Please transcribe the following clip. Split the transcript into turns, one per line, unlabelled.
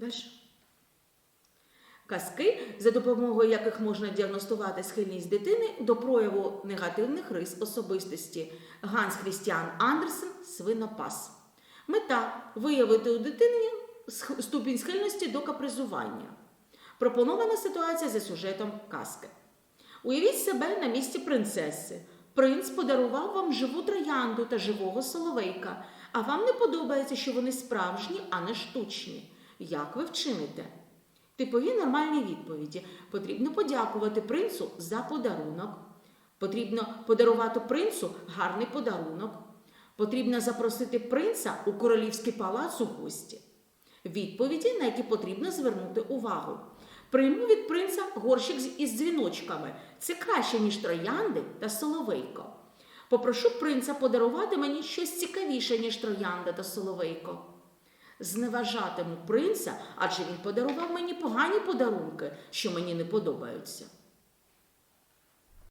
Далі. Казки, за допомогою яких можна діагностувати схильність дитини до прояву негативних рис особистості. Ганс Хрістіан Андерсен Свинопас. Мета виявити у дитині ступінь схильності до капризування. Пропонована ситуація за сюжетом казки. Уявіть себе на місці принцеси. Принц подарував вам живу троянду та живого соловейка, а вам не подобається, що вони справжні, а не штучні. Як ви вчините? Типові нормальні відповіді. Потрібно подякувати принцу за подарунок. Потрібно подарувати принцу гарний подарунок. Потрібно запросити принца у королівський палац у гості. Відповіді, на які потрібно звернути увагу. Прийму від принца горщик із дзвіночками. Це краще, ніж троянди та соловейко. Попрошу принца подарувати мені щось цікавіше, ніж троянда та соловейко. Зневажатиму принца, адже він подарував мені погані подарунки, що мені не подобаються.